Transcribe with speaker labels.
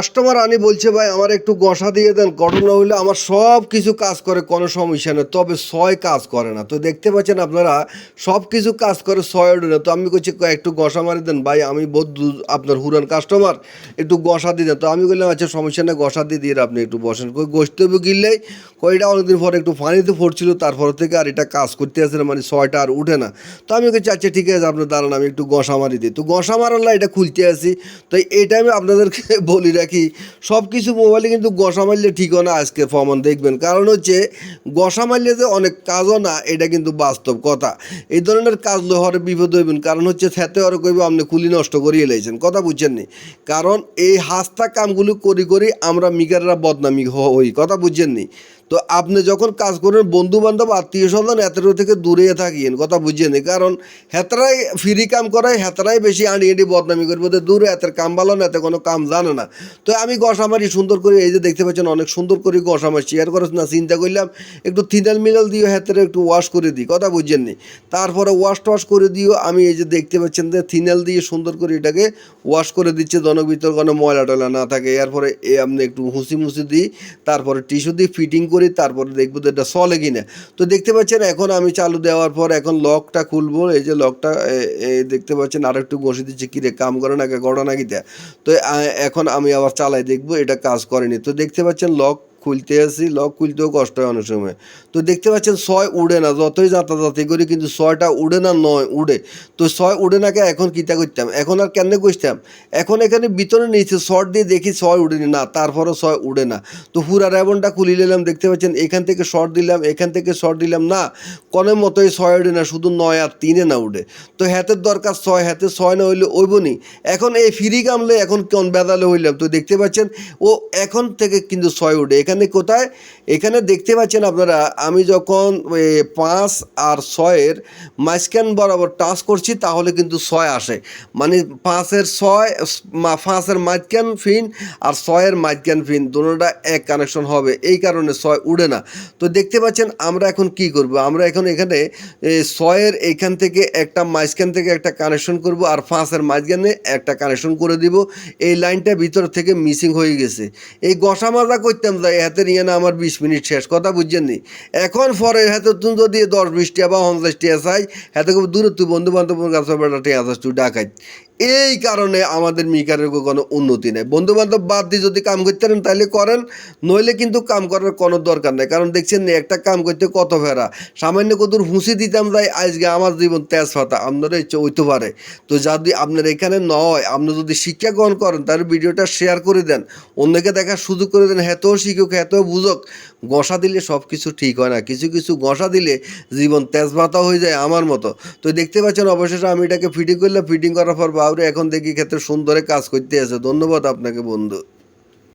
Speaker 1: Customer আনি বলছে, ভাই, আমার একটু গসা দিয়ে দেন। ঘটনা হইলে, আমার সব কিছু কাজ করে, কোনো সমস্যা নেই। তবে ছয় কাজ করে না। তো দেখতে পাচ্ছেন আপনারা, সব কিছু কাজ করে ছয় ওঠে না তো আমি "কয়, একটু গসা মারি দেন। ভাই, আমি বহুত আপনার হুরান কাস্টমার একটু গসা দিয়ে দেন। তো আমি বললাম আচ্ছা সমস্যা নেই, গসা দিয়ে দিয়ে আপনি একটু বসেন। কই গোষ্ঠী গিললেই। কয়টা অনেকদিন পরে একটু পানিতে পড়ছিল তারপর থেকে আর এটা কাজ করতে আসে না মানে ছয়টা আর উঠে না। তো আমি বলছি আচ্ছা ঠিক আছে আপনার দাঁড়ান, আমি একটু গসা মারি দিই। তো গসা মারাল্লা এটা খুলতে আসি। তো এই টাইমে আপনাদেরকে বলি রাখি সব কিছু মোবাইলে কিন্তু গসা মারলে ঠিক না আজকে প্রমাণ দেখবেন। কারণ হচ্ছে, গসা মারলে যে অনেক কাজও না, এটা কিন্তু বাস্তব কথা। এই ধরনের কাজ হরে বিপদ হইবেন, কারণ হচ্ছে থেতে হরে কইবে, আপনি কুলি নষ্ট করিয়ে লাইছেন। কথা বুঝছেন নি? কারণ এই হাস্তা কামগুলো করি করি আমরা মিগাররা বদনামি হই, কথা বুঝছেন নি? তো আপনি যখন কাজ করেন বন্ধু বান্ধব আত্মীয় স্বজন এতটা থেকে দূরে থাকিয়েন কথা বুঝছেন নি? কারণ হেতরাই ফ্রি কাম করায়, হেতরাই বেশি আনি এটি বদনামি করব দূরে এতের কাম ভালো না, এতে কোনো কাম জানে না। তো আমি গসামারি সুন্দর করে এই যে দেখতে পাচ্ছেন, অনেক সুন্দর করে গসামার শেয়ার করেছ না, চিন্তা করলাম, একটু থিনাল মিনাল দিয়ে হাতের একটু ওয়াশ করে দিই, কথা বুঝছেন নি? তারপরে ওয়াশ টওয়াশ করে দিও আমি এই যে দেখতে পাচ্ছেন যে থিনাল দিয়ে সুন্দর করে এটাকে ওয়াশ করে দিচ্ছে জনক ভিতর কোনো ময়লা টয়লা না থাকে। এরপরে এ আপনি একটু হুঁসি মুসি দিই, তারপরে টিস্যু দিয়ে ফিটিং করি, তারপরে দেখব যে এটা চলে কিনা। তো দেখতে পাচ্ছেন, এখন আমি চালু দেওয়ার পর এখন লকটা খুলবো, এই যে লকটা দেখতে পাচ্ছেন আর একটু বসে দিচ্ছে, কিরে কাম করে না ঘটনা কিটা তো? এখন আমি আবার চালাই দেখব এটা কাজ করেনি। তো দেখতে পাচ্ছেন লক খুলতে আসি, লক খুলতেও কষ্ট হয় অনেক সময়। তো দেখতে পাচ্ছেন ছয় উড়ে না, যতই যাতাযাতি করি কিন্তু ছয়টা উড়ে না, নয় উড়ে। তো ছয় উড়ে না কে এখন কিতা করতাম? এখন আর কেন করতাম এখন এখানে ভিতরে নিয়েছে শর্ট দিয়ে দেখি ছয় উড়েনি না তারপরও ছয় উড়ে না। তো পুরা রেবনটা খুলি নিলাম, দেখতে পাচ্ছেন এখান থেকে শর্ট দিলাম, এখান থেকে শর্ট দিলাম, না কোনো মতোই ছয় উড়ে না, শুধু নয় আর তিনে না উড়ে। তো হাতের দরকার ছয়, হাতে ছয় না হইলে ওইবনি এখন এই ফিরি কামলে এখন কোন বেদালে হইলাম, তো দেখতে পাচ্ছেন ও এখন থেকে কিন্তু ছয় উঠে এখানে কোথায়? এখানে দেখতে পাচ্ছেন আপনারা, আমি যখন পাঁচ আর ছয়ের মাঝখান বরাবর টাচ করছি, তাহলে কিন্তু ছয় আসে। মানে পাঁচের ছয় পাঁচের মাঝখান ফিন আর ছয়ের মাঝখান ফিন দুটোটা এক কানেকশন হবে। এই কারণে ছয় উড়ে না। তো দেখতে পাচ্ছেন, আমরা এখন কি করব? আমরা এখন এখানে ছয়ের এখান থেকে একটা মাঝখান থেকে একটা কানেকশন করব আর পাঁচের মাঝখানে একটা কানেকশন করে দিব। এই লাইনটা ভিতর থেকে মিসিং হয়ে গেছে। এই গসা মাজা করতাম যাই হাতে নিয়ে না আমার বিশ মিনিট শেষ, কথা বুঝছেন নি এখন পরে হাতে তুমি যদি দশ বিশ টিয়া বা পঞ্চাশ টিয়া চাই, হাতে খুব দূরে তুই বন্ধু বান্ধবের কাছে বেটা টিয়া তুই ডাকাই। এই কারণে আমাদের মিকারের কোনো উন্নতি নেই। বন্ধু বান্ধব বাদ দিয়ে যদি কাম করতে পারেন তাহলে করেন। নইলে কিন্তু কাম করার কোনো দরকার নেই। কারণ দেখছেন না একটা কাম করতে কত ফেরা সামান্য কদূর হুঁসি দিতাম যাই, আজকে আমার জীবন তেজ ফাতা আপনারা ইচ্ছে হইতে পারে। তো যদি আপনার এখানে নয়, আপনি যদি শিক্ষা গ্রহণ করেন, তাহলে ভিডিওটা শেয়ার করে দেন। অন্যকে দেখার সুযোগ করে দেন। হেতেও শিখুক এত বুঝুক গসা দিলে সব কিছু ঠিক হয় না। কিছু কিছু গসা দিলে জীবন তেজপাতা হয়ে যায় আমার মতো। তো দেখতে পাচ্ছেন অবশেষে আমি এটাকে ফিটিং করলাম। ফিটিং করার পর বাউরে এখন দেখি ক্ষেত্রে সুন্দরে কাজ করতে আছে। ধন্যবাদ আপনাকে বন্ধু।